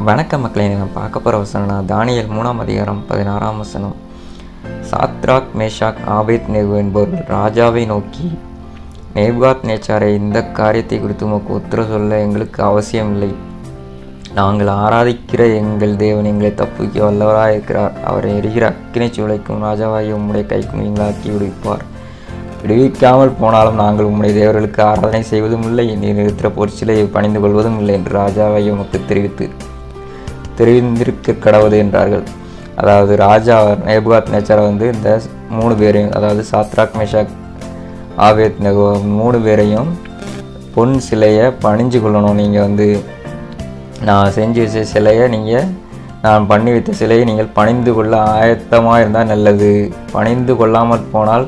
வணக்க மக்களை நான் பார்க்க போகிற வசனம்னா தானியல் மூணாம் அதிகாரம் பதினாறாம் வசனம். சாத்ராக் மேஷாக் ஆபேத் நேகு என்பவர்கள் ராஜாவை நோக்கி நேபாத் நேச்சாரை இந்த காரியத்தை குறித்து உமக்கு உத்தர சொல்ல எங்களுக்கு அவசியமில்லை. நாங்கள் ஆராதிக்கிற எங்கள் தேவன் எங்களை தப்பிக்க வல்லவராக இருக்கிறார். அவரை எரிகிற அக்கினை சூளைக்கும் ராஜாவாகி உம்முடைய கைக்கும் நீங்களாக்கி விடுவிப்பார். விடுவிக்காமல் போனாலும் நாங்கள் உம்முடைய தேவர்களுக்கு ஆராதனை செய்வதும் இல்லை. நீ நிறுத்திற பொற்சிலையை பணிந்து கொள்வதும் இல்லை என்று ராஜாவை உமக்கு தெரிவித்து தெரிந்திருக்க கடவுது என்றார்கள். அதாவது ராஜா நேபுகாத் நேச்சரை வந்து இந்த மூணு பேரையும் அதாவது சாத்ராக் மேஷாக் ஆவேத் நெகோ மூணு பேரையும் பொன் சிலையை பணிஞ்சு கொள்ளணும். நீங்கள் வந்து நான் செஞ்சு வச்ச சிலையை நீங்கள் நான் பண்ணி வைத்த சிலையை நீங்கள் பணிந்து கொள்ள ஆயத்தமாக இருந்தால் நல்லது. பணிந்து கொள்ளாமல் போனால்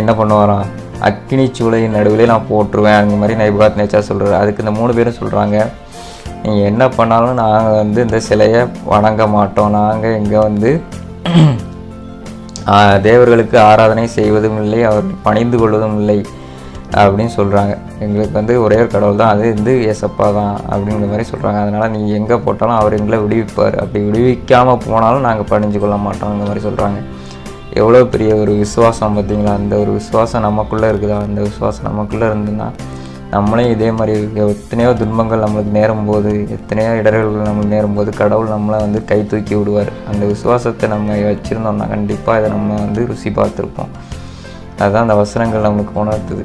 என்ன பண்ணுவாராம்? அக்கினி சூளையின் நடுவில் நான் போட்டுருவேன் அந்த மாதிரி நைபுகாத் நேச்சர் சொல்கிறார் அதுக்கு இந்த மூணு பேரும் சொல்கிறாங்க நீங்கள் என்ன பண்ணாலும் நாங்கள் வந்து இந்த சிலையை வணங்க மாட்டோம். நாங்கள் இங்கே வந்து தேவர்களுக்கு ஆராதனை செய்வதும் இல்லை அவர் பணிந்து கொள்வதும் இல்லை அப்படின்னு சொல்கிறாங்க எங்களுக்கு வந்து ஒரே ஒரு கடவுள் தான் அது வந்து ஏசப்பா தான் அப்படிங்கிற மாதிரி சொல்கிறாங்க அதனால் நீங்கள் எங்கே போட்டாலும் அவர் எங்களை விடுவிப்பார். அப்படி விடுவிக்காமல் போனாலும் நாங்கள் பணிஞ்சு கொள்ள மாட்டோம் இந்த மாதிரி சொல்கிறாங்க எவ்வளோ பெரிய ஒரு விசுவாசம் பார்த்தீங்களா? அந்த ஒரு விசுவாசம் நமக்குள்ளே இருக்குதா? அந்த விசுவாசம் நமக்குள்ளே இருந்ததுன்னா நம்மளே இதே மாதிரி எத்தனையோ துன்பங்கள் நம்மளுக்கு நேரும் போது எத்தனையோ இடர்கள் நம்மளுக்கு நேரும் போது கடவுள் நம்மளை வந்து கை தூக்கி விடுவார். அந்த விசுவாசத்தை நம்ம வச்சுருந்தோம்னா கண்டிப்பாக இதை நம்ம வந்து ருசி பார்த்துருப்போம். அதுதான் அந்த வசனங்கள் நம்மளுக்கு உணர்த்துது.